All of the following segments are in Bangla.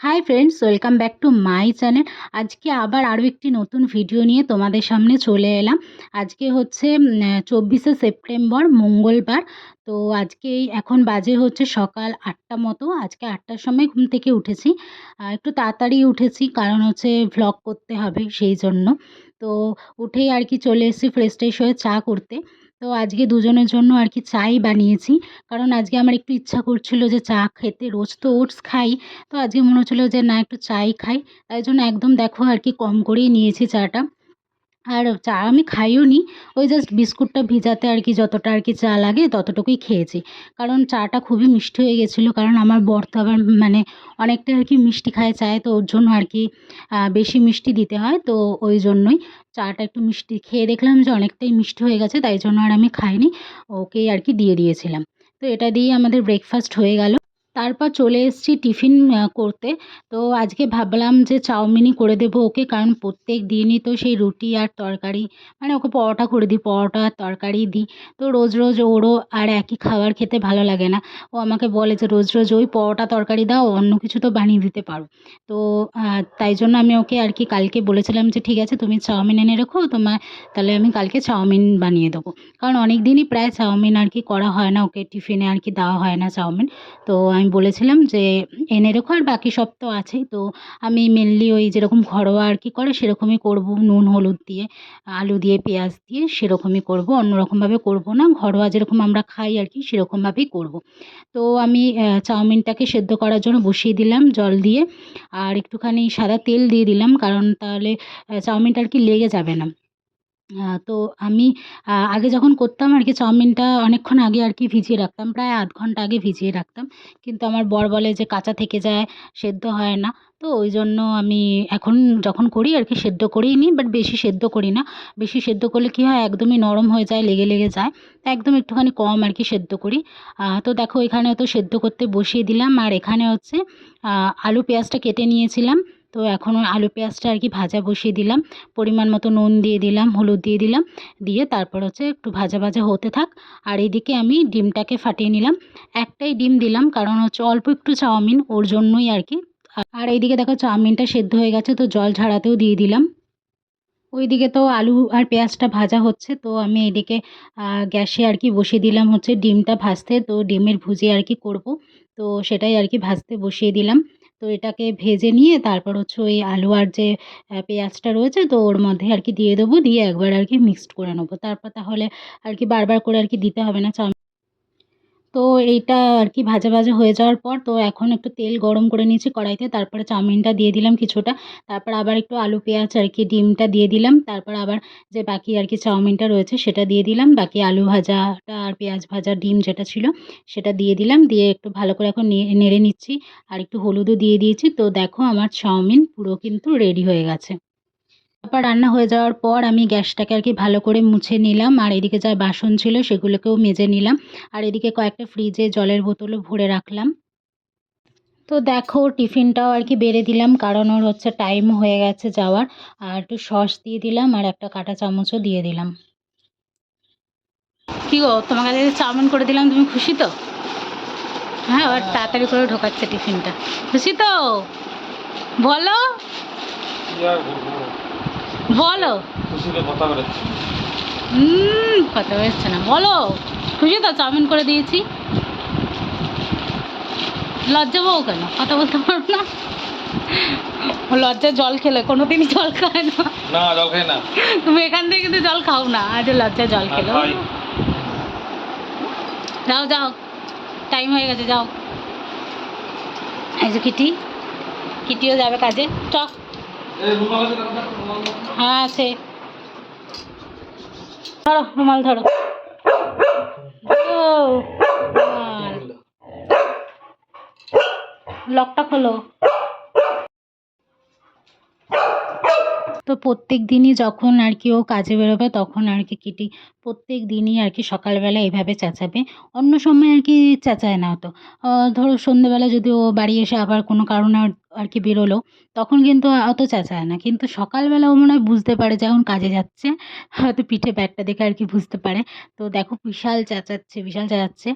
Hi friends welcome back to my channel আজকে আবার আরও একটি নতুন ভিডিও নিয়ে তোমাদের সামনে চলে এলাম। আজকে হচ্ছে চব্বিশে সেপ্টেম্বর, মঙ্গলবার। তো আজকে এখন বাজে হচ্ছে সকাল আটটা মতো। আজকে আটটার সময় ঘুম থেকে উঠেছি। একটু তাড়াতাড়ি উঠেছি, কারণ হচ্ছে ভ্লগ করতে হবে সেই জন্য। তো উঠেই আর কি চলে এসেছি ফ্রেশ ট্রেশ হয়ে চা করতে। তো আজকে দুজনের জন্য আর কি চাই বানিয়েছি। কারণ আজকে আমার একটু ইচ্ছা করছিল যে চা খেতে, রোজ তো ওটস খাই। তো আজকে মনে হচ্ছিল যে না, একটু চাই খাই। তাই জন্য একদম দেখো আর কি কম করেই নিয়েছি চাটা। আর চা আমি খাইও নি ওই জাস্ট বিস্কুটটা ভিজাতে আর কি যতটা আর কি চা লাগে ততটুকুই খেয়েছি। কারণ চাটা খুবই মিষ্টি হয়ে গেছিল, কারণ আমার বর তো আবার মানে অনেকটা আর কি মিষ্টি খায় চায়, তো ওর জন্য আর কি বেশি মিষ্টি দিতে হয়, তো ওই জন্যই চাটা একটু মিষ্টি খেয়ে দেখলাম যে অনেকটাই মিষ্টি হয়ে গেছে, তাই জন্য আর আমি খাইনি, ওকেই আর কি দিয়ে দিয়েছিলাম। তো এটা দিয়েই আমাদের ব্রেকফাস্ট হয়ে গেল। তারপর চলে এসেছি টিফিন করতে। তো আজকে ভাবলাম যে চাউমিনই করে দেবো ওকে, কারণ প্রত্যেক দিনই তো সেই রুটি আর তরকারি মানে ওকে পরোটা করে দিই, পরোটা আর তরকারি দিই। তো রোজ রোজ ওরও আর একই খাবার খেতে ভালো লাগে না। ও আমাকে বলে যে রোজ রোজ ওই পরোটা তরকারি দাও, অন্য কিছু তো বানিয়ে দিতে পারো। তো তাই জন্য আমি ওকে আর কি কালকে বলেছিলাম যে ঠিক আছে, তুমি চাউমিন এনে রেখো, তোমার তাহলে আমি কালকে চাউমিন বানিয়ে দেবো। কারণ অনেক দিনই প্রায় চাউমিন আর কি করা হয় না, ওকে টিফিনে আর কি দেওয়া হয় না চাউমিন। তো আমি বলেছিলাম যে, এনে রেখো আর বাকি সব তো আছেই তো আমি মেনলি ওই যেরকম ঘরোয়া আর কি করে সেরকমই করব, নুন, হলুদ দিয়ে, আলু দিয়ে, পেঁয়াজ দিয়ে সেরকমই করব। অন্যরকমভাবে করব না, ঘরোয়া যেরকম আমরা খাই আর কি সেরকমভাবেই করব। তো আমি চাউমিনটাকে সেদ্ধ করার জন্য বসিয়ে দিলাম জল দিয়ে, আর একটুখানি সাদা তেল দিয়ে দিলাম, কারণ তাহলে চাউমিনটা আর কি লেগে যাবে না। তো আমি আগে যখন করতাম আর কি চাউমিনটা অনেকক্ষণ আগে আর কি ভিজিয়ে রাখতাম, প্রায় আধ ঘণ্টা আগে ভিজিয়ে রাখতাম। কিন্তু আমার বর বলে যে, কাঁচা থেকে যায়, সেদ্ধ হয় না। তো ওই জন্য আমি এখন যখন করি আর কি সেদ্ধ করেই নিই বাট বেশি সেদ্ধ করি না। বেশি সেদ্ধ করলে কী হয়, একদমই নরম হয়ে যায়, লেগে লেগে যায়। একদম একটুখানি কম আর কি সেদ্ধ করি। তো দেখো, এখানে তো সেদ্ধ করতে বসিয়ে দিলাম। আর এখানে হচ্ছে আলু পেঁয়াজটা কেটে নিয়েছিলাম। তো এখন আলু পেঁয়াজটা আর কি ভাজা বসিয়ে দিলাম। পরিমাণ মতো নুন দিয়ে দিলাম, হলুদ দিয়ে দিলাম, দিয়ে তারপর হচ্ছে একটু ভাজা ভাজা হতে থাক। আর এদিকে আমি ডিমটাকে ফাটিয়ে নিলাম। একটাই ডিম দিলাম, কারণ হচ্ছে অল্প একটু চাউমিন, ওর জন্যই আর কি। আর এইদিকে দেখো চাউমিনটা সেদ্ধ হয়ে গেছে, তো জল ঝাড়াতেও দিয়ে দিলাম। ওইদিকে তো আলু আর পেঁয়াজটা ভাজা হচ্ছে, তো আমি এদিকে গ্যাসে আর কি বসিয়ে দিলাম হচ্ছে ডিমটা ভাজতে। তো ডিমের ভুজি আর কি করব, তো সেটাই আর কি ভাজতে বসিয়ে দিলাম। তো এটাকে ভেজে নিয়ে তারপর হচ্ছে ওই আলু আর যে পেঁয়াজটা রয়েছে তো ওর মধ্যে আর কি দিয়ে দেবো, দিয়ে একবার আর কি মিক্সড করে নেব। তারপর তাহলে আর কি বারবার করে আর কি দিতে হবে না। চাউমিন তো এইটা আর কি ভাজা ভাজা হয়ে যাওয়ার পর তো এখন একটু তেল গরম করে নিয়েছি কড়াইতে। তারপরে চাউমিনটা দিয়ে দিলাম কিছুটা। তারপর আবার একটু আলু, পেঁয়াজ আর কি ডিমটা দিয়ে দিলাম। তারপর আবার যে বাকি আর কি চাউমিনটা রয়েছে সেটা দিয়ে দিলাম। বাকি আলু ভাজাটা আর পেঁয়াজ ভাজা, ডিম যেটা ছিল সেটা দিয়ে দিলাম। দিয়ে একটু ভালো করে এখন নেড়ে নিচ্ছি। আর একটু হলুদও দিয়ে দিয়েছি। তো দেখো আমার চাউমিন পুরো কিন্তু রেডি হয়ে গেছে। তারপর রান্না হয়ে যাওয়ার পর আমি গ্যাসটাকে আর কি ভালো করে মুছে নিলাম। আর এদিকে যা বাসন ছিল সেগুলোকেও মেজে নিলাম। আর এদিকে কয়েকটা ফ্রিজে জলের বোতলও ভরে রাখলাম। তো দেখো, টিফিনটাও আর কি বেড়ে দিলাম, কারণ ওর হচ্ছে টাইম হয়ে গেছে যাওয়ার। আর একটু সস দিয়ে দিলাম আর একটা কাঁটা চামচও দিয়ে দিলাম। কি গো তোমার কাছে চাউমিন করে দিলাম, তুমি খুশি তো? হ্যাঁ আর তাড়াতাড়ি করে ঢোকাচ্ছে টিফিনটা। খুশি তো? বলো। বলো। হুম কথা বেরোচ্ছে না। বলো। খুশি তো চাউমিন করে দিয়েছি। লজ্জা পাবো কেন? কথা বলতে পারো না। লজ্জা জল খেলে কোনোদিনই জল খায় না। না জল খাই না। তুমি এখান থেকে কিন্তু জল খাও না আজ লজ্জা জল খেলো। যাও যাও। টাইম হয়ে গেছে যাও। এই যে কিটি। কিটিও যাবে কাজে। চ। হ্যাঁ আছে। ধরো রুমাল ধরো। লকটা খোলো। তো প্রত্যেক দিনই যখন আর কি ও কাজে বেরোবে তখন আর কি কিটি প্রত্যেক দিনই আর কি সকালবেলা এইভাবে চেঁচাবে। অন্য সময় আর কি চেঁচায় না তো। ধরো সন্ধেবেলা যদি ও বাড়ি এসে আবার কোনো কারণে আর কি বেরোলো, তখন কিন্তু অত চেঁচায় না। কিন্তু সকালবেলা ও মনে হয় বুঝতে পারে যে কাজে যাচ্ছে। হয়তো পিঠে ব্যাগটা দেখে আর কি বুঝতে পারে। তো দেখো বিশাল চেঁচাচ্ছে বিশাল চেঁচাচ্ছে।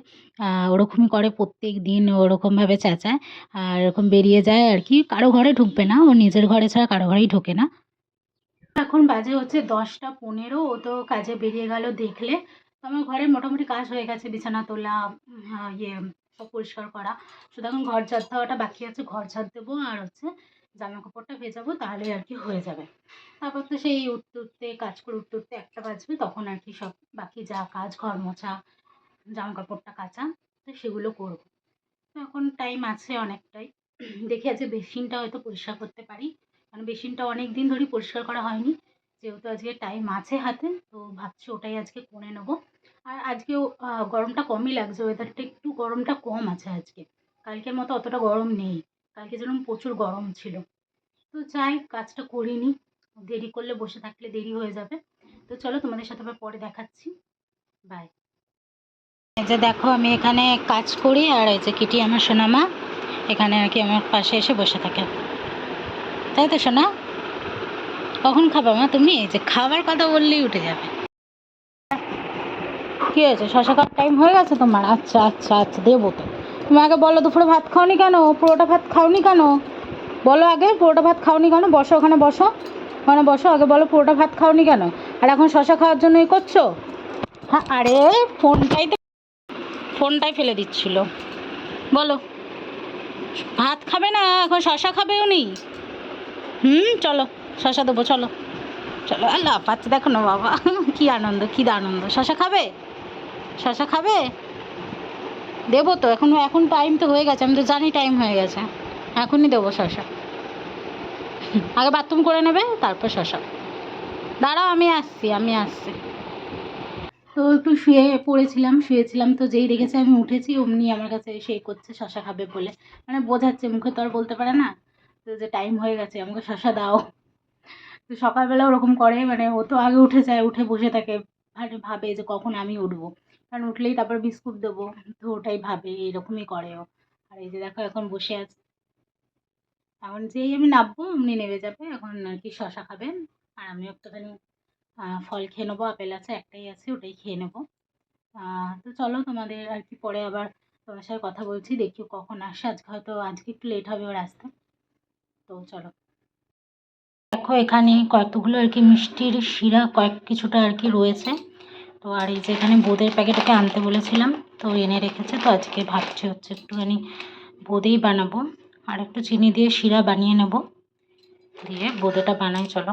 ওরকমই করে প্রত্যেক দিন ওরকমভাবে চেঁচায়। আর এরকম বেরিয়ে যায় আর কি। কারও ঘরে ঢুকবে না। ও নিজের ঘরে ছাড়া কারও ঘরেই ঢোকে না। এখন বাজে হচ্ছে দশটা পনেরো, ও তো কাজে বেরিয়ে গেল দেখলে। আমার ঘরে মোটামুটি কাজ হয়ে গেছে, বিছানা তোলা ইয়ে সব পরিষ্কার করা। শুধু এখন ঘর ঝাড় দেওয়াটা বাকি আছে, ঘর ঝাড় দেবো আর হচ্ছে জামা কাপড়টা ভেজাবো, তাহলে আর কি হয়ে যাবে। তারপর তো সেই উঠতে উঠতে, কাজ করে উঠতে উঠতে একটা বাজবে, তখন আর কি সব বাকি যা কাজ, ঘর মোছা জামা কাপড়টা কাচা, তো সেগুলো করব। এখন টাইম আছে অনেকটাই। দেখি আজকে বেসিনটা হয়তো পরিষ্কার করতে পারি। কারণ বেসিনটা অনেক দিন ধরেই পরিষ্কার করা হয়নি। যেহেতু আজকে টাইম আছে হাতে, তো ভাবছি ওটাই আজকে করে নেব। আর আজকেও গরমটা কমই লাগছে ওয়েদারটা একটু গরমটা কম আছে আজকে। কালকের মতো অতটা গরম নেই। কালকে যেরকম প্রচুর গরম ছিল। তো যাই কাজটা করিনি দেরি করলে বসে থাকলে দেরি হয়ে যাবে। তো চলো তোমাদের সাথে আবার পরে দেখাচ্ছি। বাই এই যে দেখো, আমি এখানে কাজ করি, আর এই যে কিটি আমার সোনামা, এখানে আর কি আমার পাশে এসে বসে থাকে। তাই তো শোনা কখন খাবা মা তুমি? যে খাবার কথা বললেই উঠে যাবে। কী হয়েছে? শশা খাওয়ার টাইম হয়ে গেছে তোমার? আচ্ছা আচ্ছা আচ্ছা দেবো তো। তুমি আগে বলো, দুপুরে ভাত খাওনি কেন? পুরোটা ভাত খাওনি কেন? বলো আগে, পুরোটা ভাত খাওনি কেন? বসো, ওখানে বসো। ওখানে বসো, আগে বলো, পুরোটা ভাত খাওনি কেন? আর এখন শশা খাওয়ার জন্য এ করছ? হ্যাঁ আরে, ফোনটাই তো ফোনটাই ফেলে দিচ্ছিল। বলো। ভাত খাবে না? এখন শশা খাবেও উনি হুম, চলো, শশা দেবো, চলো। চলো, আল্লাহ পাচ্ছে দেখো না বাবা, কি আনন্দ কি আনন্দ শশা খাবে? শশা খাবে? দেবো তো, এখন এখন টাইম তো হয়ে গেছে, আমি তো জানি টাইম হয়ে গেছে। এখনই দেবো শশা। আগে বাথরুম করে নেবে, তারপর শশা। দাঁড়াও, আমি আসছি আমি আসছি। তো একটু শুয়ে পড়েছিলাম, শুয়েছিলাম তো যেই দেখেছে আমি উঠেছি, অমনি আমার কাছে এসে করছে, শশা খাবে বলে। মানে বোঝাচ্ছে, মুখে তো আর বলতে পারে না। যে টাইম হয়ে গেছে, আমাকে শশা দাও। তো সকালবেলা ওরকম করে মানে ও তো আগে উঠে যায়, উঠে বসে থাকে, ভাবে যে কখন আমি উঠবো। কারণ উঠলেই তারপর বিস্কুট দেবো, তো ওটাই ভাবে, এরকমই করে ও। আর এই যে দেখো, এখন বসে আছে। এখন যেই আমি নামবো অমনি নেমে যাবে, এখন আর কি শশা খাবেন। আর আমি একটুখানি ফল খেয়ে নেব, আপেল আছে, একটাই আছে, ওটাই খেয়ে নেব। তো চলো তোমাদের আর কি পরে আবার তোমার সাথে কথা বলছি, দেখি কখন আসে। আজকে হয়তো, আজকে একটু লেট হবে ওর আসতে তো চলো। দেখো এখানে কতগুলো আর কি মিষ্টির শিরা কয়েক কিছুটা আর কি রয়েছে। তো আর এই যে এখানে বোঁদের প্যাকেটকে আনতে বলেছিলাম, তো এনে রেখেছে। তো আজকে ভাবছি হচ্ছে একটুখানি বোঁদেই বানাবো। আর একটু চিনি দিয়ে শিরা বানিয়ে নেব। দিয়ে বোঁদেটা বানাই, চলো।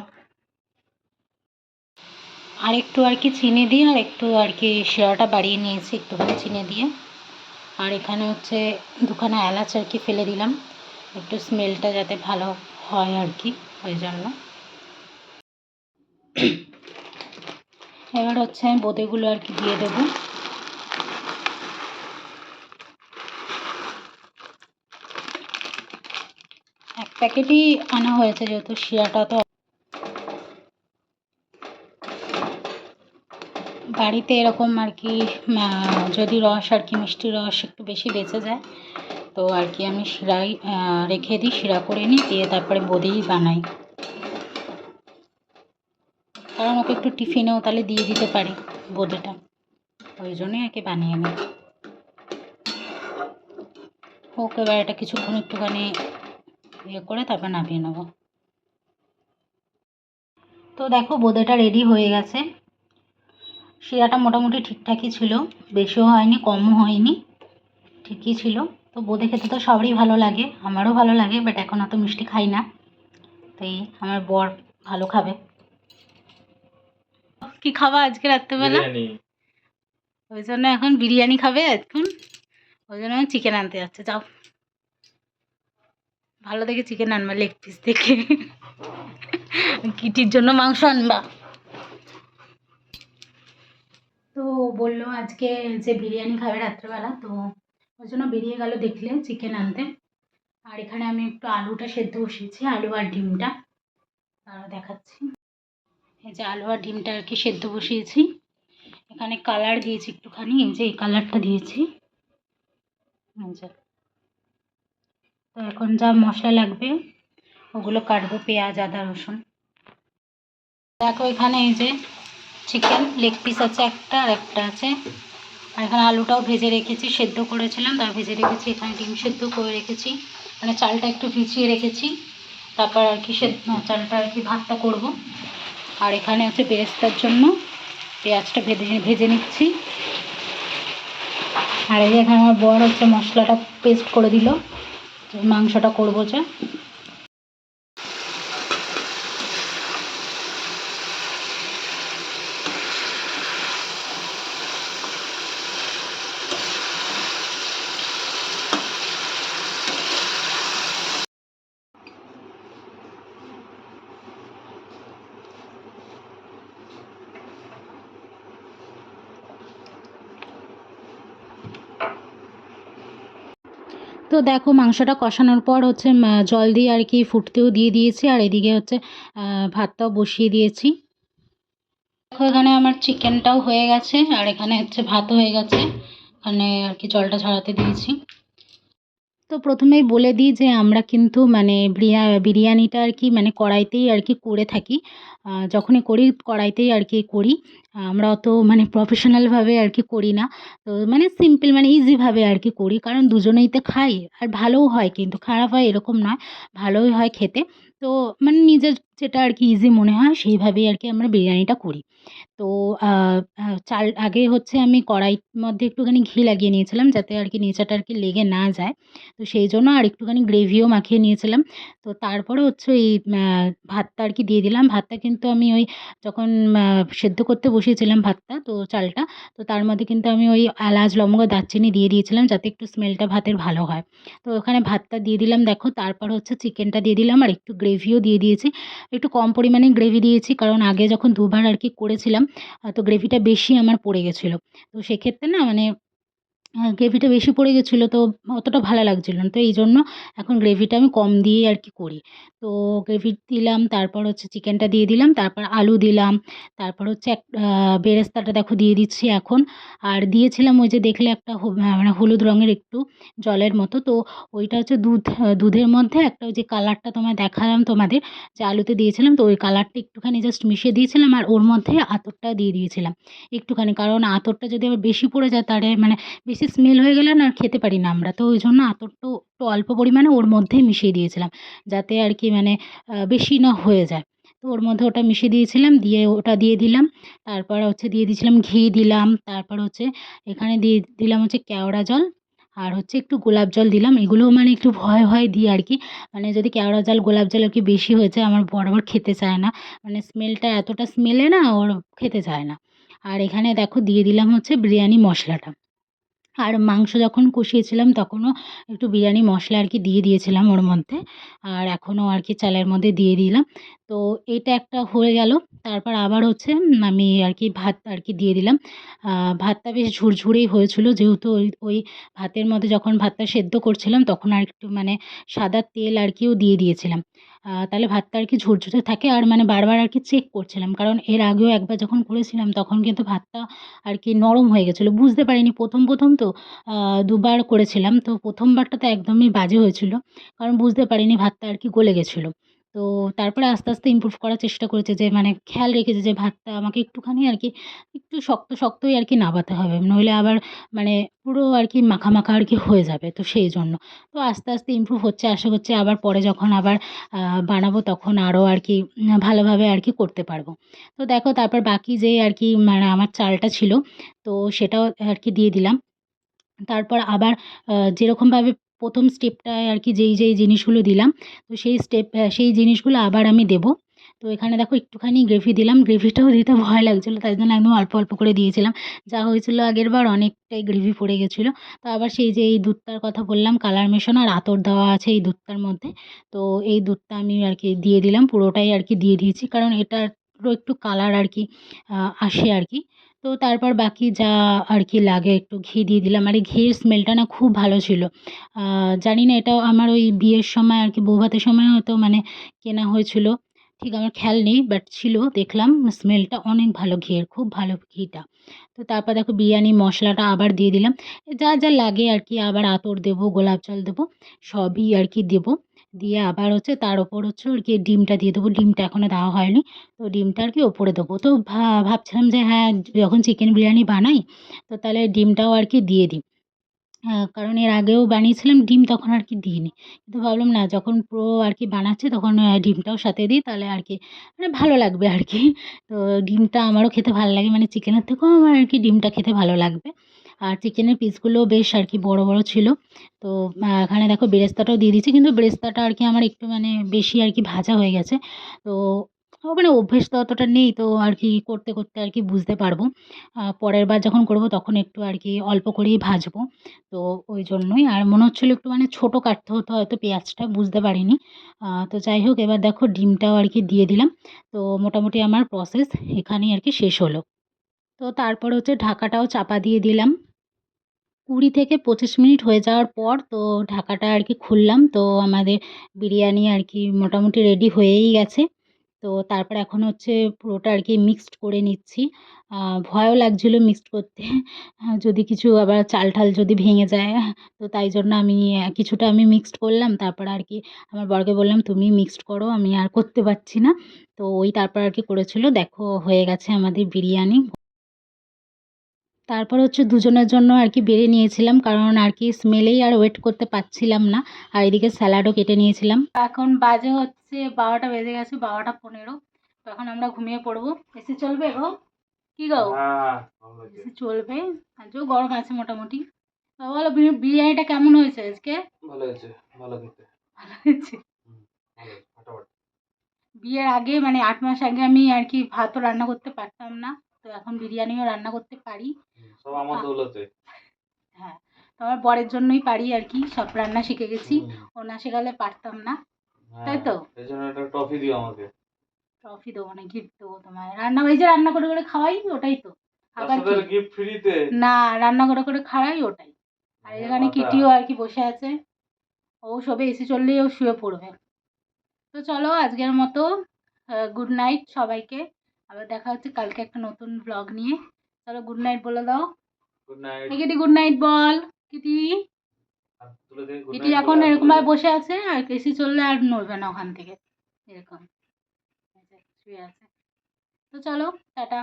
আর একটু আর কি চিনি দিয়ে আর একটু আর কি শিরাটা বাড়িয়ে নিয়েছি, একটুখানি চিনি দিয়ে। আর এখানে হচ্ছে দুখানা এলাচ আর কি ফেলে দিলাম। একটু স্মেলটা যাতে ভালো হয় আর কি, ওই জন্য। এবার হচ্ছে আমি বোঁদেগুলো আর কি দিয়ে দেবো। এক প্যাকেটই আনা হয়েছে, যেহেতু শিরাটা তো বাড়িতে এরকম আর কি যদি রস আর কি, মিষ্টি রস একটু বেশি বেঁচে যায় তো আর কি আমি শিরাই রেখে দিই শিরা করে নিই, দিয়ে তারপরে বোঁদেই বানাই। কারণ ওকে একটু টিফিনেও তাহলে দিয়ে দিতে পারি বোঁদেটা। ওই জন্যই আর কি বানিয়ে নিই। ওকে এবার এটা কিছুক্ষণ একটুখানি ইয়ে করে তারপর নামিয়ে নেব। তো দেখো, বোঁদেটা রেডি হয়ে গেছে। শিরাটা মোটামুটি ঠিকঠাকই ছিল। বেশিও হয়নি, কমও হয়নি, ঠিকই ছিল। তো বোঁদে খেতে তো সবারই ভালো লাগে আমারও ভালো লাগে বাট এখন অত মিষ্টি খাই না। তাই আমার বর ভালো খাবে। কি খাবা আজকে রাত্রেবেলা? ওই জন্য এখন বিরিয়ানি খাবে এখন। ওই জন্য চিকেন আনতে যাচ্ছে যাও। ভালো দেখে চিকেন আনবা লেগ পিস দেখে। কিটির জন্য মাংস আনবা। তো বলল আজকে যে বিরিয়ানি খাবে রাত্রেবেলা তো ওই জন্য বেরিয়ে গেল দেখলে চিকেন আনতে। আর এখানে আমি একটু আলুটা সেদ্ধ বসিয়েছি, আলু আর ডিমটা। আর দেখাচ্ছি। এই যে আলু আর ডিমটা আর কি সেদ্ধ বসিয়েছি। এখানে কালার দিয়েছি একটুখানি, এই যে এই কালারটা দিয়েছি। তো এখন যা মশলা লাগবে, ওগুলো কাটবো, পেঁয়াজ, আদা, রসুন। দেখো এখানে এই যে চিকেন লেগ পিস আছে একটা আর একটা আছে। আর এখানে আলুটাও ভেজে রেখেছি, সেদ্ধ করেছিলাম, তার ভেজে রেখেছি, এখানে ডিম সেদ্ধ করে রেখেছি মানে চালটা একটু ভিজিয়ে রেখেছি, তারপর আর কি সেদ্ধ চালটা আর কি ভাতটা করব। আর এখানে হচ্ছে বেরেস্তার জন্য পেঁয়াজটা ভেজে ভেজে নিচ্ছি। আর এই এখানে আমার বর হচ্ছে মশলাটা পেস্ট করে দিল মাংসটা করব যে। তো দেখো মাংসটা কষানোর পর হচ্ছে জল দিয়ে আর কি ফুটতেও দিয়ে দিয়েছি। আর এদিকে হচ্ছে ভাতটাও বসিয়ে দিয়েছি। দেখো এখানে আমার চিকেনটাও হয়ে গেছে, আর এখানে হচ্ছে ভাতও হয়ে গেছে। এখানে আর কি জলটা ঝরাতে দিয়েছি। তো প্রথমেই বলে দিই যে আমরা কিন্তু মানে বিরিয়া, বিরিয়ানিটা আর কি মানে কড়াইতেই আর কি করে থাকি। যখনই করি কড়াইতেই আর কি করি। আমরা অত মানে প্রফেশনালভাবে আর কি করি না। তো মানে সিম্পল মানে ইজিভাবে আর কি করি। কারণ দুজনেই তো খাই। আর ভালোও হয় কিন্তু, খারাপ হয় এরকম নয়। ভালোই হয় খেতে। তো মানে নিজের যেটা আর কি ইজি মনে হয়, সেইভাবেই আর কি আমরা বিরিয়ানিটা করি। তো চাল, আগে হচ্ছে আমি কড়াইর মধ্যে একটুখানি ঘি লাগিয়ে নিয়েছিলাম যাতে আর কি নিচাটা আর কি লেগে না যায়। তো সেই জন্য আর একটুখানি গ্রেভিও মাখিয়ে নিয়েছিলাম। তো তারপরে হচ্ছে এই ভাতটা আর কি দিয়ে দিলাম। ভাতটা কিন্তু আমি ওই যখন সেদ্ধ করতে বসিয়েছিলাম ভাতটা, তো চালটা, তো তার মধ্যে কিন্তু আমি ওই এলাচ, লবঙ্গ, দারচিনি দিয়ে দিয়েছিলাম যাতে একটু স্মেলটা ভাতের ভালো হয়। তো ওখানে ভাতটা দিয়ে দিলাম, দেখো, তারপর হচ্ছে চিকেনটা দিয়ে দিলাম আর একটু গ্রেভিও দিয়ে দিয়েছি। একটু কম পরিমাণে গ্রেভি দিয়েছি, কারণ আগে যখন দুবার আর কি করেছিলাম তো গ্রেভিটা বেশি আমার পড়ে গেছিল। তো সেক্ষেত্রে না মানে গ্রেভিটা বেশি পড়ে গেছিল তো অতটা ভালো লাগছিল না। তো এই জন্য এখন গ্রেভিটা আমি কম দিয়েই আর কি করি। তো গ্রেভি দিলাম, তারপর হচ্ছে চিকেনটা দিয়ে দিলাম, তারপর আলু দিলাম, তারপর হচ্ছে এক বেরেস্তাটা দেখো দিয়ে দিচ্ছি এখন। আর দিয়েছিলাম ওই যে দেখলে একটা মানে হলুদ রঙের একটু জলের মতো। তো ওইটা হচ্ছে দুধ দুধের মধ্যে একটা ওই যে কালারটা তোমায় দেখালাম তোমাদের, যে আলুতে দিয়েছিলাম। তো ওই কালারটা একটুখানি জাস্ট মিশিয়ে দিয়েছিলাম আর ওর মধ্যে আতরটা দিয়ে দিয়েছিলাম। একটুখানি, কারণ আতরটা যদি আবার বেশি পড়ে যায় তাহলে মানে বেশি স্মেল হয়ে গেলে না আর খেতে পারি না আমরা। তো ওই জন্য আতরটাও একটু অল্প পরিমাণে ওর মধ্যেই মিশিয়ে দিয়েছিলাম, যাতে আর কি মানে বেশি না হয়ে যায়। তো ওর মধ্যে ওটা মিশিয়ে দিয়েছিলাম, দিয়ে ওটা দিয়ে দিলাম। তারপর হচ্ছে দিয়ে দিয়েছিলাম ঘি দিলাম, তারপর হচ্ছে এখানে দিয়ে দিলাম হচ্ছে কেওড়া জল, আর হচ্ছে একটু গোলাপ জল দিলাম। এগুলো মানে একটু ভয় ভয় দিই আর কি মানে যদি কেওড়া জল, গোলাপ জল আর কি বেশি হয়ে যায়, আমার বরাবর খেতে চায় না। মানে স্মেলটা এতটা স্মেলে না, ওর খেতে চায় না। আর এখানে দেখো দিয়ে দিলাম হচ্ছে বিরিয়ানি মশলাটা। আর মাংস যখন কষিয়েছিলাম তখনও একটু বিরিয়ানি মশলা আর কি দিয়ে দিয়েছিলাম ওর মধ্যে। আর এখনও আর কি চালের মধ্যে দিয়ে দিলাম। তো এটা একটা হয়ে গেল। তারপর আবার হচ্ছে আমি আর কি ভাত আর কি দিয়ে দিলাম। ভাতটা বেশ ঝুরঝুরেই হয়েছিল। যেহেতু ওই ওই ভাতের মধ্যে যখন ভাতটা সেদ্ধ করছিলাম তখন আর একটু মানে সাদা তেল আর কিও দিয়ে দিয়েছিলাম। তাহলে ভাতটা আর কি ঝুরঝুরে থাকে আর মানে বারবার আর কি চেক করছিলাম। কারণ এর আগেও একবার যখন করেছিলাম তখন কিন্তু ভাতটা আর কি নরম হয়ে গেছিল। বুঝতে পারিনি প্রথম প্রথম তো দুবার করেছিলাম। তো প্রথমবারটা তো একদমই বাজে হয়েছিল। কারণ বুঝতে পারিনি ভাতটা আর কি গলে গেছিল। তো তারপরে আস্তে আস্তে ইমপ্রুভ করার চেষ্টা করেছে যে মানে খেয়াল রেখেছে যে, ভাতটা আমাকে একটুখানি আর কি, একটু শক্ত, শক্তই আর কি নাবাতে হবে। নইলে আবার মানে পুরো আর কি মাখা মাখা আর কি হয়ে যাবে, তো সেই জন্য। তো আস্তে আস্তে ইমপ্রুভ হচ্ছে, আশা করছি আবার পরে যখন আবার বানাবো তখন আরও আর কি ভালোভাবে আর কি করতে পারব। তো দেখো, তারপর বাকি যে আর কি মানে আমার চালটা ছিল, তো সেটাও আর কি দিয়ে দিলাম। তারপর আবার যেরকমভাবে প্রথম স্টেপটায় আর কি যেই যেই জিনিসগুলো দিলাম, তো সেই স্টেপ সেই জিনিসগুলো আবার আমি দেবো। তো এখানে দেখো একটুখানি গ্রেভি দিলাম গ্রেভিটাও দিতে ভয় লাগছিল, তাই জন্য একদম অল্প অল্প করে দিয়েছিলাম। যা হয়েছিল আগের বার অনেকটাই গ্রেভি পড়ে গেছিল। তো আবার সেই যে এই দুধটার কথা বললাম কালার মেশানো আর আতর দেওয়া আছে এই দুধটার মধ্যে, তো এই দুধটা আমি আর কি দিয়ে দিলাম, পুরোটাই আর কি দিয়ে দিয়েছি। কারণ এটারও একটু কালার আর কি আসে আর কি তো তারপর বাকি যা আর কি লাগে, একটু ঘি দিয়ে দিলাম। আর এই ঘিয়ের স্মেলটা না খুব ভালো ছিল। জানি না, এটাও আমার ওই বিয়ের সময় আর কি, বউ ভাতের সময় হয়তো মানে কেনা হয়েছিল। ঠিক আমার খেয়াল নেই বাট ছিল, দেখলাম স্মেলটা অনেক ভালো ঘিয়ের, খুব ভালো ঘিটা। তো তারপর দেখো বিরিয়ানি, মশলাটা আবার দিয়ে দিলাম। যা যা লাগে আর কি, আবার আতর দেবো, গোলাপ জল দেবো, সবই আর কি দেবো। দিয়ে আবার হচ্ছে তার ওপর হচ্ছে আর কি ডিমটা দিয়ে দেবো। ডিমটা এখনও দেওয়া হয়নি। তো ডিমটা আর কি ওপরে দেবো। তো ভাবছিলাম যে হ্যাঁ যখন চিকেন বিরিয়ানি বানাই তো তাহলে ডিমটাও আর কি দিয়ে দিই। হ্যাঁ, কারণ এর আগেও বানিয়েছিলাম ডিম তখন আর কি দিইনি। কিন্তু ভাবলাম না যখন পুরো আর কি বানাচ্ছি তখন ডিমটাও সাথে দিই তাহলে আর কি মানে ভালো লাগবে আর কি। তো ডিমটা আমারও খেতে ভালো লাগে মানে চিকেনের থেকেও আমার আর কি ডিমটা খেতে ভালো লাগবে। আর চিকেনের পিসগুলো বেশ আর কি বড় বড় ছিল। তো এখানে দেখো বেরেস্তাটাও দিয়ে দিচ্ছি কিন্তু বেরেস্তাটা আর কি আমার একটু মানে বেশি আর কি ভাজা হয়ে গেছে। তো মানে অভ্যেস তো অতটা নেই, তো আর কি করতে করতে আর কি বুঝতে পারব। পরের বার যখন করব তখন একটু আর কি অল্প করেই ভাজবো। তো, ওই জন্যই। আর মনে হচ্ছিল একটু মানে ছোটো কাটতে হতো, হয়তো পেঁয়াজটা বুঝতে পারিনি। তো যাই হোক, এবার দেখো ডিমটাও আর কি দিয়ে দিলাম। তো, মোটামুটি আমার প্রসেস এখানেই আর কি শেষ হলো। তো, তারপর হচ্ছে ঢাকাটাও চাপা দিয়ে দিলাম। কুড়ি থেকে পঁচিশ মিনিট হয়ে যাওয়ার পর তো ঢাকাটা আর কি খুললাম। তো আমাদের বিরিয়ানি আর কি মোটামুটি রেডি হয়েই গেছে। তো তারপর এখন হচ্ছে পুরোটা আর কি মিক্সড করে নিচ্ছি। ভয়ও লাগছিল মিক্সড করতে। যদি কিছু আবার চাল ঠাল যদি ভেঙে যায়, তো তাই জন্য আমি কিছুটা আমি মিক্সড করলাম। তারপর আর কি আমার বরকে বললাম, তুমি মিক্সড করো, আমি আর করতে পারছি না। তো ওই তারপর আর কি করেছিল, দেখো, হয়ে গেছে আমাদের বিরিয়ানি। তারপর হচ্ছে দুজনের জন্য আর কি বেড়ে নিয়েছিলাম কারণ আর কি স্মেলেই আর ওয়েট করতে পারছিলাম না। আর এদিকে স্যালাডও কেটে নিয়েছিলাম। এখন বাজে হচ্ছে বারোটা বেজে গেছে বারোটা পনেরো। তো এখন আমরা ঘুমিয়ে পড়ব। এসি চলবে গো? কি গো? এসি চলবে? আজও গরম আছে মোটামুটি। বলো বিরিয়ানিটা কেমন হয়েছে আজকে? ভালো হয়েছে ভালো খেতে। ভালো হয়েছে? বিয়ের আগে মানে আট মাস আগে আমি আর কি ভাতও রান্না করতে পারতাম না। তো এখন বিরিয়ানিও রান্না করতে পারি। সব আমার দৌলতে। হ্যাঁ তো আমার বরের জন্যই পারি আর কি সব রান্না শিখে গেছি। ও না শেখালে পারতাম না। হ্যাঁ, তাই তো? এই জন্য একটা ট্রফি দিও আমাকে। ট্রফি দেবো না গিফট দেবো তোমায়। রান্না ওই যে রান্না করে করে খাওয়াই ওটাই তো। আবার গিফট ফ্রিতে না রান্না করে করে খাওয়াই ওটাই। আর হ্যাঁ, এখানে কিটিও আর কি বসে আছে। ও সবে এসে চললেই ও শুয়ে পড়বে। তো চলো আজকের মতো গুড নাইট সবাইকে। আবার দেখা হচ্ছে কালকে একটা নতুন ব্লগ নিয়ে। চলো গুড নাইট বলে দাও। Good night Kitty good night বল কিটি। কিটি এখন এরকম ভাবে বসে আছে আর কেসি চললে আর নড়বে না ওখান থেকে। এরকম। শুয়ে আছে। তো চলো টাটা।